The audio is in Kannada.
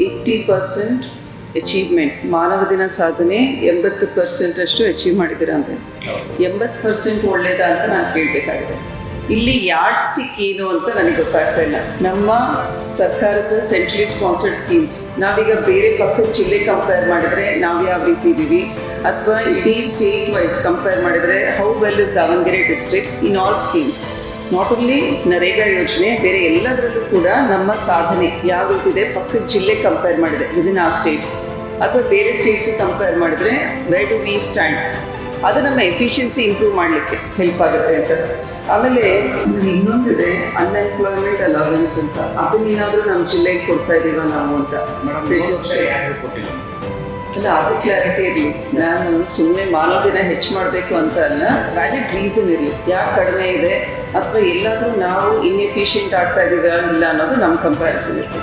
ಏಯ್ಟಿ ಪರ್ಸೆಂಟ್ ಅಚೀವ್ಮೆಂಟ್ ಮಾನವ ದಿನ ಸಾಧನೆ ಎಂಬತ್ತು ಪರ್ಸೆಂಟ್ ಅಷ್ಟು ಅಚೀವ್ ಮಾಡಿದ್ದೀರಾ ಅಂದರೆ ಎಂಬತ್ತು ಪರ್ಸೆಂಟ್ ಒಳ್ಳೇದಾ ಅಂತ ನಾನು ಕೇಳಬೇಕಾಗಿದೆ. ಇಲ್ಲಿ ಯಾರ್ಡ್ ಸ್ಟಿಕ್ ಏನು ಅಂತ ನನಗೆ ಗೊತ್ತಾಗ್ತಾ ಇಲ್ಲ. ನಮ್ಮ ಸರ್ಕಾರದ ಸೆಂಟ್ರಲಿ ಸ್ಪಾನ್ಸರ್ಡ್ ಸ್ಕೀಮ್ಸ್ ನಾವೀಗ ಬೇರೆ ಪಕ್ಕದ ಜಿಲ್ಲೆ ಕಂಪೇರ್ ಮಾಡಿದ್ರೆ ನಾವು ಯಾವ ರೀತಿ ಇದ್ದೀವಿ ಅಥವಾ ಇಡೀ ಸ್ಟೇಟ್ ವೈಸ್ ಕಂಪೇರ್ ಮಾಡಿದ್ರೆ how well is Davanagere district in all schemes not only NREGA ಯೋಜನೆ ಬೇರೆ ಎಲ್ಲದರಲ್ಲೂ ಕೂಡ ನಮ್ಮ ಸಾಧನೆ ಯಾವ ರೀತಿದೆ ಪಕ್ಕದ ಜಿಲ್ಲೆ ಕಂಪೇರ್ ಮಾಡಿದೆ ವಿದಿನ್ ಆ ಸ್ಟೇಟ್ ಅಥವಾ ಬೇರೆ ಸ್ಟೇಟ್ಸ್ ಕಂಪೇರ್ ಮಾಡಿದ್ರೆ ವೆರ್ ಡು ವಿ ಸ್ಟ್ಯಾಂಡ್ ಅದು ನಮ್ಮ ಎಫಿಷಿಯನ್ಸಿ ಇಂಪ್ರೂವ್ ಮಾಡಲಿಕ್ಕೆ ಹೆಲ್ಪ್ ಆಗುತ್ತೆ ಅಂತ. ಆಮೇಲೆ ಇನ್ನೊಂದಿದೆ ಅನ್ಎಂಪ್ಲಾಯ್ಮೆಂಟ್ ಅಲವೆನ್ಸ್ ಅಂತ. ಅದನ್ನೇನಾದರೂ ನಮ್ಮ ಜಿಲ್ಲೆಗೆ ಕೊಡ್ತಾ ಇದೀವ ನಾವು ಅಂತ. ಅಲ್ಲ ಅದು ಕ್ಲಾರಿಟಿ ಇರಲಿ. ನಾನು ಸುಮ್ಮನೆ ಮಾನವ ದಿನ ಹೆಚ್ಚು ಮಾಡಬೇಕು ಅಂತ ಅಲ್ಲ ವ್ಯಾಲಿಡ್ ರೀಸನ್ ಇರಲಿ. ಯಾಕೆ ಕಡಿಮೆ ಇದೆ? ಅಥವಾ ಎಲ್ಲಾದರೂ ನಾವು ಇನ್ಎಫಿಷಿಯೆಂಟ್ ಆಗ್ತಾ ಇದ್ದೀವಿ ಇಲ್ಲ ಅನ್ನೋದು ನಮ್ಮ ಕಂಪ್ಯಾರಿಸನ್ ಇರಲಿ